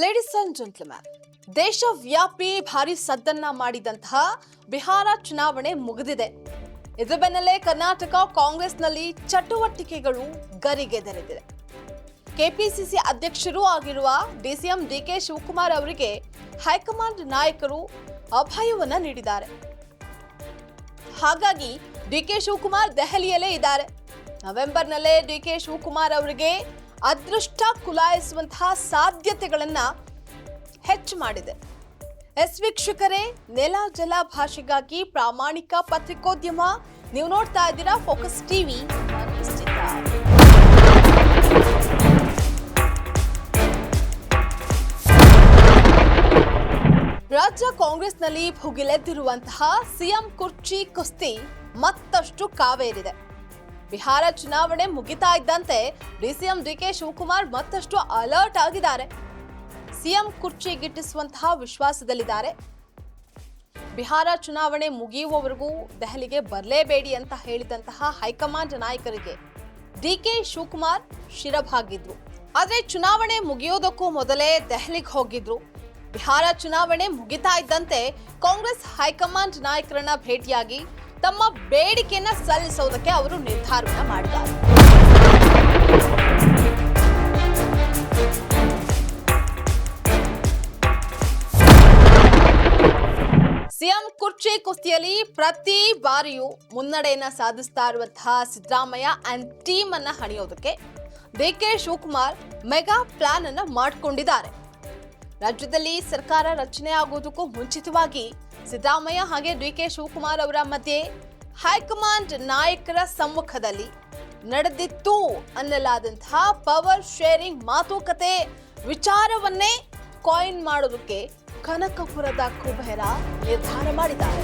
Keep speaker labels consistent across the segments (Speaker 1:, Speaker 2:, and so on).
Speaker 1: Ladies and gentleman ದೇಶವ್ಯಾಪಿ ಭಾರಿ ಸದ್ದನ್ನ ಮಾಡಿದಂತಹ ಬಿಹಾರ ಚುನಾವಣೆ ಮುಗಿದಿದೆ. ಇದರ ಬೆನ್ನಲ್ಲೇ ಕರ್ನಾಟಕ ಕಾಂಗ್ರೆಸ್ನಲ್ಲಿ ಚಟುವಟಿಕೆಗಳು ಗರಿಗೆದರಿದಿದೆ. ಕೆಪಿಸಿಸಿ ಅಧ್ಯಕ್ಷರು ಆಗಿರುವ ಡಿಸಿಎಂ ಡಿಕೆ ಶಿವಕುಮಾರ್ ಅವರಿಗೆ ಹೈಕಮಾಂಡ್ ನಾಯಕರು ಅಭಯವನ್ನ ನೀಡಿದ್ದಾರೆ. ಹಾಗಾಗಿ ಡಿಕೆ ಶಿವಕುಮಾರ್ ದೆಹಲಿಯಲ್ಲೇ ಇದ್ದಾರೆ. ನವೆಂಬರ್ನಲ್ಲೇ ಡಿಕೆ ಶಿವಕುಮಾರ್ ಅವರಿಗೆ ಅದೃಷ್ಟ ಕುಲಾಯಿಸುವಂತಹ ಸಾಧ್ಯತೆಗಳನ್ನು ಹೆಚ್ಚು ಮಾಡಿದೆ. ಎಸ್ ವೀಕ್ಷಕರೇ, ನೆಲ ಜಲ ಭಾಷೆಗಾಗಿ ಪ್ರಾಮಾಣಿಕ ಪತ್ರಿಕೋದ್ಯಮ. ನೀವು ನೋಡ್ತಾ ಇದ್ದೀರಾ ಫೋಕಸ್ ಟಿವಿ. ರಾಜ್ಯ ಕಾಂಗ್ರೆಸ್ನಲ್ಲಿ ಭುಗಿಲೆದ್ದಿರುವಂತಹ ಸಿಎಂ ಕುರ್ಚಿ ಕುಸ್ತಿ ಮತ್ತಷ್ಟು ಕಾವೇರಿದೆ. ಬಿಹಾರ ಚುನಾವಣೆ ಮುಗಿತಾ ಇದ್ದಂತೆ ಡಿಸಿಎಂ ಡಿಕೆ ಶಿವಕುಮಾರ್ ಮತ್ತಷ್ಟು ಅಲರ್ಟ್ ಆಗಿದ್ದಾರೆ. ಸಿಎಂ ಕುರ್ಚಿ ಗಿಟ್ಟಿಸುವಂತಹ ವಿಶ್ವಾಸದಲ್ಲಿದ್ದಾರೆ. ಬಿಹಾರ ಚುನಾವಣೆ ಮುಗಿಯುವವರೆಗೂ ದೆಹಲಿಗೆ ಬರಲೇಬೇಡಿ ಅಂತ ಹೇಳಿದಂತಹ ಹೈಕಮಾಂಡ್ ನಾಯಕರಿಗೆ ಡಿಕೆ ಶಿವಕುಮಾರ್ ಶಿರಭಾಗಿದ್ರು ಆದರೆ ಚುನಾವಣೆ ಮುಗಿಯೋದಕ್ಕೂ ಮೊದಲೇ ದೆಹಲಿಗೆ ಹೋಗಿದ್ರು. ಬಿಹಾರ ಚುನಾವಣೆ ಮುಗಿತಾ ಇದ್ದಂತೆ ಕಾಂಗ್ರೆಸ್ ಹೈಕಮಾಂಡ್ ನಾಯಕರನ್ನ ಭೇಟಿಯಾಗಿ ತಮ್ಮ ಬೇಡಿಕೆಯನ್ನ ಸಲ್ಲಿಸೋದಕ್ಕೆ ಅವರು ನಿರ್ಧಾರವನ್ನ ಮಾಡಿದ್ದಾರೆ. ಸಿಎಂ ಕುರ್ಚಿ ಕುಸ್ತಿಯಲ್ಲಿ ಪ್ರತಿ ಬಾರಿಯೂ ಮುನ್ನಡೆಯನ್ನ ಸಾಧಿಸ್ತಾ ಇರುವಂತಹ ಸಿದ್ದರಾಮಯ್ಯ ಅಂಡ್ ಟೀಮ್ ಅನ್ನ ಹಣಿಯೋದಕ್ಕೆ ಡಿಕೆ ಶಿವಕುಮಾರ್ ಮೆಗಾ ಪ್ಲಾನ್ ಅನ್ನ ಮಾಡಿಕೊಂಡಿದ್ದಾರೆ. ರಾಜ್ಯದಲ್ಲಿ ಸರ್ಕಾರ ರಚನೆ ಆಗುವುದಕ್ಕೂ ಮುಂಚಿತವಾಗಿ ಸಿದ್ದರಾಮಯ್ಯ ಹಾಗೆ ಡಿಕೆ ಶಿವಕುಮಾರ್ ಅವರ ಮಧ್ಯೆ ಹೈಕಮಾಂಡ್ ನಾಯಕರ ಸಮ್ಮುಖದಲ್ಲಿ ನಡೆದಿತ್ತು ಅನ್ನಲಾದಂತಹ ಪವರ್ ಶೇರಿಂಗ್ ಮಾತುಕತೆ ವಿಚಾರವನ್ನೇ ಕಾಯಿನ್ ಮಾಡೋದಕ್ಕೆ ಕನಕಪುರದ ಕುಬೇರ ನಿರ್ಧಾರ ಮಾಡಿದ್ದಾರೆ.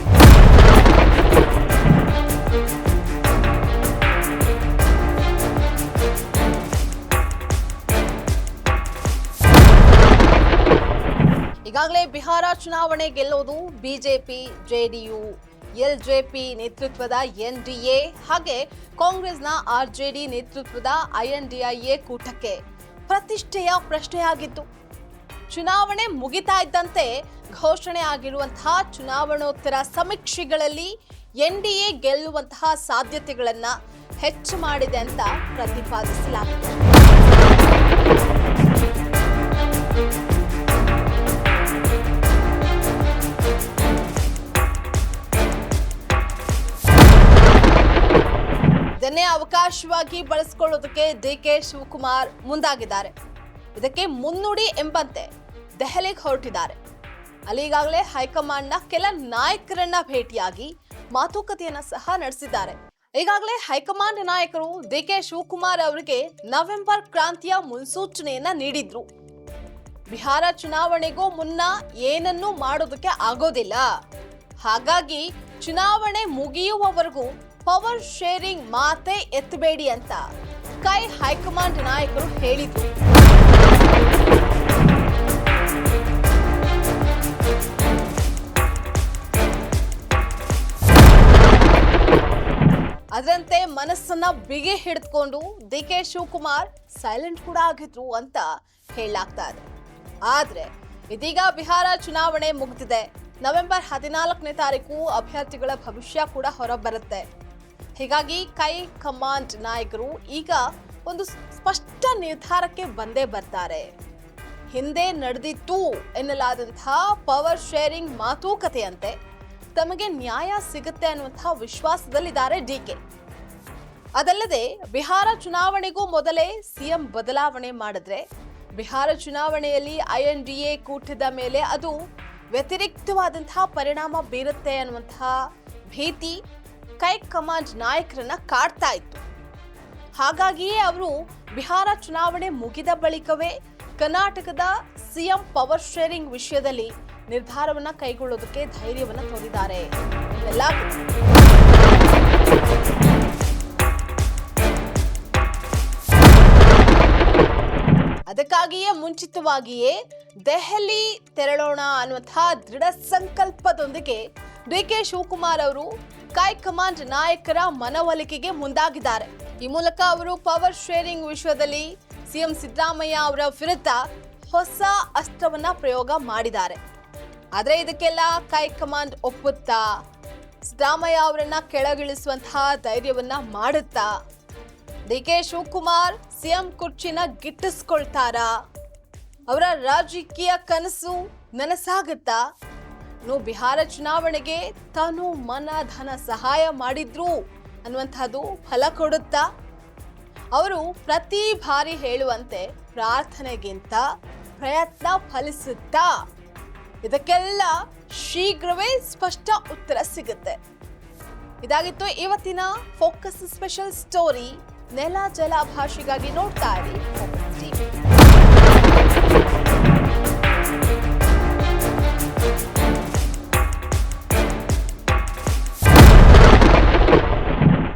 Speaker 1: ಈಗಾಗಲೇ ಬಿಹಾರ ಚುನಾವಣೆ ಗೆಲ್ಲೋದು ಬಿಜೆಪಿ, ಜೆಡಿಯು, ಎಲ್ಜೆಪಿ ನೇತೃತ್ವದ ಎನ್ಡಿಎ, ಹಾಗೆ ಕಾಂಗ್ರೆಸ್ನ ಆರ್ಜೆಡಿ ನೇತೃತ್ವದ ಐಎನ್ಡಿಐಎ ಕೂಟಕ್ಕೆ ಪ್ರತಿಷ್ಠೆಯ ಪ್ರಶ್ನೆಯಾಗಿತ್ತು. ಚುನಾವಣೆ ಮುಗಿತಾ ಇದ್ದಂತೆ ಘೋಷಣೆ ಆಗಿರುವಂತಹ ಚುನಾವಣೋತ್ತರ ಸಮೀಕ್ಷೆಗಳಲ್ಲಿ ಎನ್ಡಿಎ ಗೆಲ್ಲುವಂತಹ ಸಾಧ್ಯತೆಗಳನ್ನು ಹೆಚ್ಚು ಮಾಡಿದೆ ಅಂತ ಪ್ರತಿಪಾದಿಸಲಾಗಿದೆ. ಅವಕಾಶವಾಗಿ ಬಳಸಿಕೊಳ್ಳೋದಕ್ಕೆ ಡಿಕೆ ಶಿವಕುಮಾರ್ ಮುಂದಾಗಿದ್ದಾರೆ. ಇದಕ್ಕೆ ಮುನ್ನುಡಿ ಎಂಬಂತೆ ದೆಹಲಿಗೆ ಹೊರಟಿದ್ದಾರೆ. ಅಲ್ಲಿ ಈಗಾಗಲೇ ಹೈಕಮಾಂಡ್ನ ಕೆಲ ನಾಯಕರನ್ನ ಭೇಟಿಯಾಗಿ ಮಾತುಕತೆಯನ್ನ ಸಹ ನಡೆಸಿದ್ದಾರೆ. ಈಗಾಗಲೇ ಹೈಕಮಾಂಡ್ ನಾಯಕರು ಡಿಕೆ ಶಿವಕುಮಾರ್ ಅವರಿಗೆ ನವೆಂಬರ್ ಕ್ರಾಂತಿಯ ಮುನ್ಸೂಚನೆಯನ್ನ ನೀಡಿದ್ರು. ಬಿಹಾರ ಚುನಾವಣೆಗೂ ಮುನ್ನ ಏನನ್ನೂ ಮಾಡೋದಕ್ಕೆ ಆಗೋದಿಲ್ಲ. ಹಾಗಾಗಿ ಚುನಾವಣೆ ಮುಗಿಯುವವರೆಗೂ ಪವರ್ ಶೇರಿಂಗ್ ಮಾತೇ ಎತ್ತಬೇಡಿ ಅಂತ ಕೈ ಹೈಕಮಾಂಡ್ ನಾಯಕರು ಹೇಳಿದ್ರು. ಅದರಂತೆ ಮನಸ್ಸನ್ನ ಬಿಗಿ ಹಿಡಿದುಕೊಂಡು ಡಿ ಕೆ ಶಿವಕುಮಾರ್ ಸೈಲೆಂಟ್ ಕೂಡ ಆಗಿದ್ರು ಅಂತ ಹೇಳಲಾಗ್ತಾ ಇದೆ. ಆದ್ರೆ ಇದೀಗ ಬಿಹಾರ ಚುನಾವಣೆ ಮುಗಿದಿದೆ. ನವೆಂಬರ್ ಹದಿನಾಲ್ಕನೇ ತಾರೀಕು ಅಭ್ಯರ್ಥಿಗಳ ಭವಿಷ್ಯ ಕೂಡ ಹೊರಬರುತ್ತೆ. ಹೀಗಾಗಿ ಕೈ ಕಮಾಂಡ್ ನಾಯಕರು ಈಗ ಒಂದು ಸ್ಪಷ್ಟ ನಿರ್ಧಾರಕ್ಕೆ ಬಂದೇ ಬರ್ತಾರೆ. ಹಿಂದೆ ನಡೆದಿತ್ತು ಎನ್ನಲಾದಂತಹ ಪವರ್ ಶೇರಿಂಗ್ ಮಾತುಕತೆಯಂತೆ ತಮಗೆ ನ್ಯಾಯ ಸಿಗುತ್ತೆ ಅನ್ನುವಂತಹ ವಿಶ್ವಾಸದಲ್ಲಿದ್ದಾರೆ ಡಿ ಕೆ. ಅದಲ್ಲದೆ ಬಿಹಾರ ಚುನಾವಣೆಗೂ ಮೊದಲೇ ಸಿಎಂ ಬದಲಾವಣೆ ಮಾಡಿದ್ರೆ ಬಿಹಾರ ಚುನಾವಣೆಯಲ್ಲಿ ಐಎನ್ ಡಿ ಎ ಕೂಟದ ಮೇಲೆ ಅದು ವ್ಯತಿರಿಕ್ತವಾದಂತಹ ಪರಿಣಾಮ ಬೀರುತ್ತೆ ಅನ್ನುವಂತಹ ಭೀತಿ ಕೈ ಕಮಾಂಡ್ ನಾಯಕರನ್ನ ಕಾಡ್ತಾ ಇತ್ತು. ಹಾಗಾಗಿಯೇ ಅವರು ಬಿಹಾರ ಚುನಾವಣೆ ಮುಗಿದ ಬಳಿಕವೇ ಕರ್ನಾಟಕದ ಸಿಎಂ ಪವರ್ ಶೇರಿಂಗ್ ವಿಷಯದಲ್ಲಿ ನಿರ್ಧಾರವನ್ನ ಕೈಗೊಳ್ಳೋದಕ್ಕೆ ಧೈರ್ಯವನ್ನು ತೋರಿದ್ದಾರೆ. ಅದಕ್ಕಾಗಿಯೇ ಮುಂಚಿತವಾಗಿಯೇ ದೆಹಲಿ ತೆರಳೋಣ ಅನ್ನುವಂತಹ ದೃಢ ಸಂಕಲ್ಪದೊಂದಿಗೆ ಡಿ ಕೆ ಶಿವಕುಮಾರ್ ಅವರು ಕೈ ಕಮಾಂಡ್ ನಾಯಕರ ಮನವೊಲಿಕೆಗೆ ಮುಂದಾಗಿದ್ದಾರೆ. ಈ ಮೂಲಕ ಅವರು ಪವರ್ ಶೇರಿಂಗ್ ವಿಷಯದಲ್ಲಿ ಸಿಎಂ ಸಿದ್ದರಾಮಯ್ಯ ಅವರ ವಿರುದ್ಧ ಹೊಸ ಅಸ್ತ್ರವನ್ನ ಪ್ರಯೋಗ ಮಾಡಿದ್ದಾರೆ. ಆದರೆ ಇದಕ್ಕೆಲ್ಲ ಕೈ ಕಮಾಂಡ್ ಒಪ್ಪುತ್ತಾ, ಸಿದ್ದರಾಮಯ್ಯ ಅವರನ್ನ ಕೆಳಗಿಳಿಸುವಂತಹ ಧೈರ್ಯವನ್ನ ಮಾಡುತ್ತಾ, ಡಿ ಕೆ ಶಿವಕುಮಾರ್ ಸಿಎಂ ಕುರ್ಚಿನ ಗಿಟ್ಟಿಸ್ಕೊಳ್ತಾರಾ? ಅವರ ರಾಜಕೀಯ ಕನಸು ನನಸಾಗುತ್ತಾ? ಇನ್ನು ಬಿಹಾರ ಚುನಾವಣೆಗೆ ತಾನು ಮನ, ಧನ ಸಹಾಯ ಮಾಡಿದ್ರು ಅನ್ನುವಂಥದ್ದು ಫಲ ಕೊಡುತ್ತಾ? ಅವರು ಪ್ರತಿ ಬಾರಿ ಹೇಳುವಂತೆ ಪ್ರಾರ್ಥನೆಗಿಂತ ಪ್ರಯತ್ನ ಫಲಿಸುತ್ತಾ? ಇದಕ್ಕೆಲ್ಲ ಶೀಘ್ರವೇ ಸ್ಪಷ್ಟ ಉತ್ತರ ಸಿಗುತ್ತೆ. ಇದಾಗಿತ್ತು ಇವತ್ತಿನ ಫೋಕಸ್ ಸ್ಪೆಷಲ್ ಸ್ಟೋರಿ. ನೆಲ, ಜಲ ಭಾಷೆಗಾಗಿ ನೋಡ್ತಾ ಇರಿ.